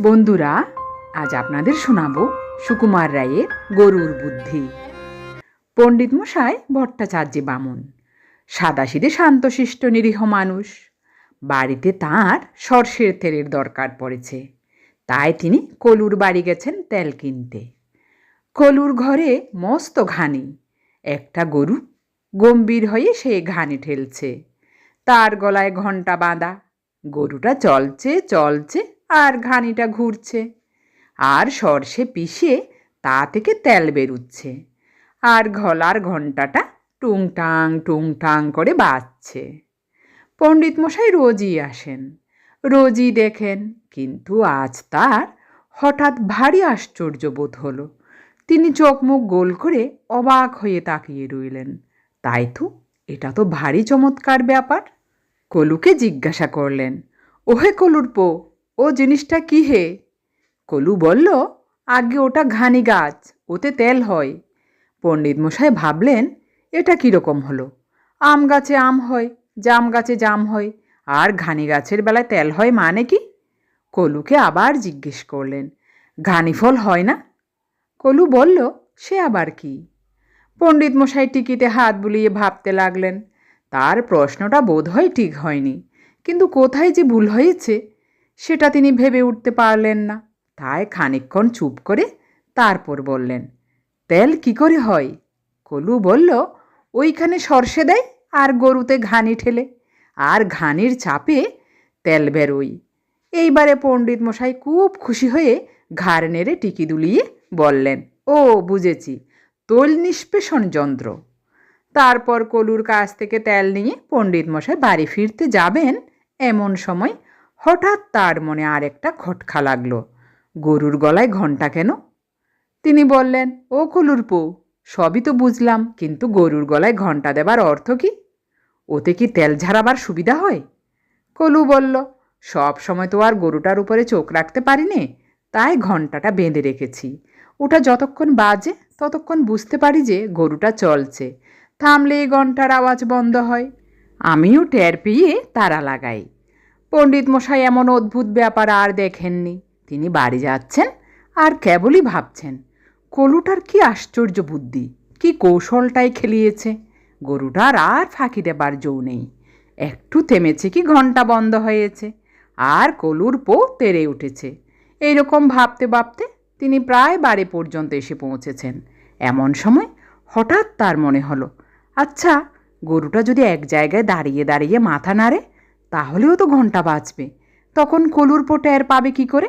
বন্ধুরা, আজ আপনাদের শোনাবো সুকুমার রায়ের গরুর বুদ্ধি। পণ্ডিত মশাই ভট্টাচার্য বামুন, সাদাসিধে শান্তশিষ্ট নিরীহ মানুষ। বাড়িতে তাঁর সর্ষের তেলের দরকার পড়েছে। তাই তিনি কলুর বাড়ি গেছেন তেল কিনতে। কলুর ঘরে মস্ত ঘানি। একটা গরু গম্ভীর হয়ে সে ঘানি ঠেলছে। তার গলায় ঘণ্টা বাঁধা। গরুটা চলছে চলছে আর ঘানিটা ঘুরছে। আর সর্ষে পিষে তা থেকে তেল বেরুচ্ছে। আর ঘলার ঘণ্টাটা টুংটাং টুংটাং করে বাজছে। পণ্ডিত মশাই রোজই আসেন। রোজই দেখেন, কিন্তু আজ তার হঠাৎ ভারী আশ্চর্য বোধ হলো। তিনি চোখ মুখ গোল করে অবাক হয়ে তাকিয়ে রইলেন। তাই তো, এটা তো ভারী চমৎকার ব্যাপার। কলুকে জিজ্ঞাসা করলেন, ওহে কলুর পো ও জিনিসটা কি হে? কলু বলল, আগে ওটা ঘানি গাছ, ওতে তেল হয়। পণ্ডিত মশাই ভাবলেন, এটা কীরকম হলো? আম গাছে আম হয়, জাম গাছে জাম হয়, আর ঘানি গাছের বেলায় তেল হয় মানে কি? কলুকে আবার জিজ্ঞেস করলেন, ঘানি ফল হয় না? কলু বলল, সে আবার কি? পণ্ডিত মশাই টিকিতে হাত বুলিয়ে ভাবতে লাগলেন, তার প্রশ্নটা বোধহয় ঠিক হয়নি, কিন্তু কোথায় যে ভুল হয়েছে সেটা তিনি ভেবে উঠতে পারলেন না। তাই খানিকক্ষণ চুপ করে তারপর বললেন, তেল কি করে হয়? কলু বলল, ওইখানে সর্ষে দেয় আর গরুতে ঘানি ঠেলে, আর ঘানির চাপে তেল বেরোই এইবারে পণ্ডিত মশাই খুব খুশি হয়ে ঘাড় নেড়ে টিকি দুলিয়ে বললেন, ও, বুঝেছি, তৈল নিষ্পেষণ যন্ত্র। তারপর কলুর কাছ থেকে তেল নিয়ে পণ্ডিত মশাই বাড়ি ফিরতে যাবেন এমন সময় হঠাৎ তার মনে আরেকটা খটকা লাগল। গরুর গলায় ঘণ্টা কেন? তিনি বললেন, ও কলুর পো, সবই তো বুঝলাম, কিন্তু গরুর গলায় ঘণ্টা দেবার অর্থ কি? ওতে কি তেল ঝাড়াবার সুবিধা হয়? কলু বলল, সব সময় তো আর গরুটার উপরে চোখ রাখতে পারি নে তাই ঘণ্টাটা বেঁধে রেখেছি। ওটা যতক্ষণ বাজে, ততক্ষণ বুঝতে পারি যে গরুটা চলছে। থামলে এই ঘণ্টার আওয়াজ বন্ধ হয়। আমিও টের পেয়ে তারা লাগাই। পণ্ডিত মশাই এমন অদ্ভুত ব্যাপার আর দেখেননি। তিনি বাড়ি যাচ্ছেন আর কেবলই ভাবছেন, কলুটার কি আশ্চর্য বুদ্ধি, কি কৌশলটাই খেলিয়েছে। গরুটার আর ফাঁকি দেবার জো নেই, একটু থেমেছে কি ঘণ্টা বন্ধ হয়েছে, আর কলুর পো তেরে উঠেছে। এইরকম ভাবতে ভাবতে তিনি প্রায় বাড়ি পর্যন্ত এসে পৌঁছেছেন। এমন সময় হঠাৎ তার মনে হলো আচ্ছা গরুটা যদি এক জায়গায় দাঁড়িয়ে দাঁড়িয়ে মাথা নাড়ে তাহলেও তো ঘণ্টা বাজবে। তখন কলুর পো টের পাবে কি করে?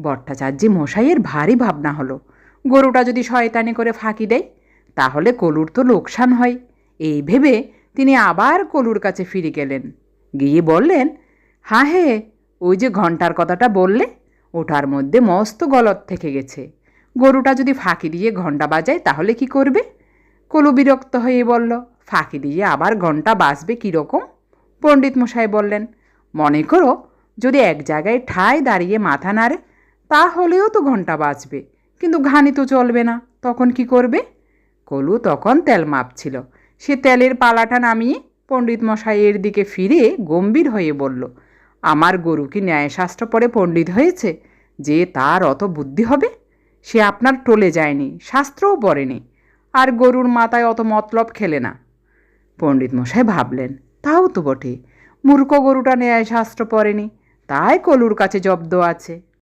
ভট্টাচার্য মশাইয়ের ভারী ভাবনা হলো। গরুটা যদি শয়তানি করে ফাঁকি দেয়, তাহলে কলুর তো লোকসান হয়। এই ভেবে তিনি আবার কলুর কাছে ফিরে গেলেন। গিয়ে বললেন হ্যাঁ হে, ওই যে ঘণ্টার কথাটা বললে, ওটার মধ্যে মস্ত গলত থেকে গেছে। গরুটা যদি ফাঁকি দিয়ে ঘণ্টা বাজায়, তাহলে কি করবে? কলু বিরক্ত হয়ে বলল, ফাঁকি দিয়ে আবার ঘণ্টা বাজবে কীরকম? পণ্ডিত মশাই বললেন, মনে করো, যদি এক জায়গায় ঠায় দাঁড়িয়ে মাথা নাড়ে, তাহলেও তো ঘণ্টা বাজবে। কিন্তু ঘানি তো চলবে না, তখন কি করবে? কলু তখন তেল মাপছিল। সে তেলের পালাটা নামিয়ে পণ্ডিত মশাইয়ের দিকে ফিরে গম্ভীর হয়ে বলল, আমার গরু কি ন্যায়শাস্ত্র পড়ে পণ্ডিত হয়েছে? যে তার অত বুদ্ধি হবে? সে আপনার টলে যায়নি, শাস্ত্রও পড়েনি। আর গরুর মাথায় অত মতলব খেলে না। পণ্ডিত মশাই ভাবলেন তাও তো বটে। মূর্খ গরুটা ন্যায়শাস্ত্র পড়েনি। তাই কলুর কাছে জব্দ আছে।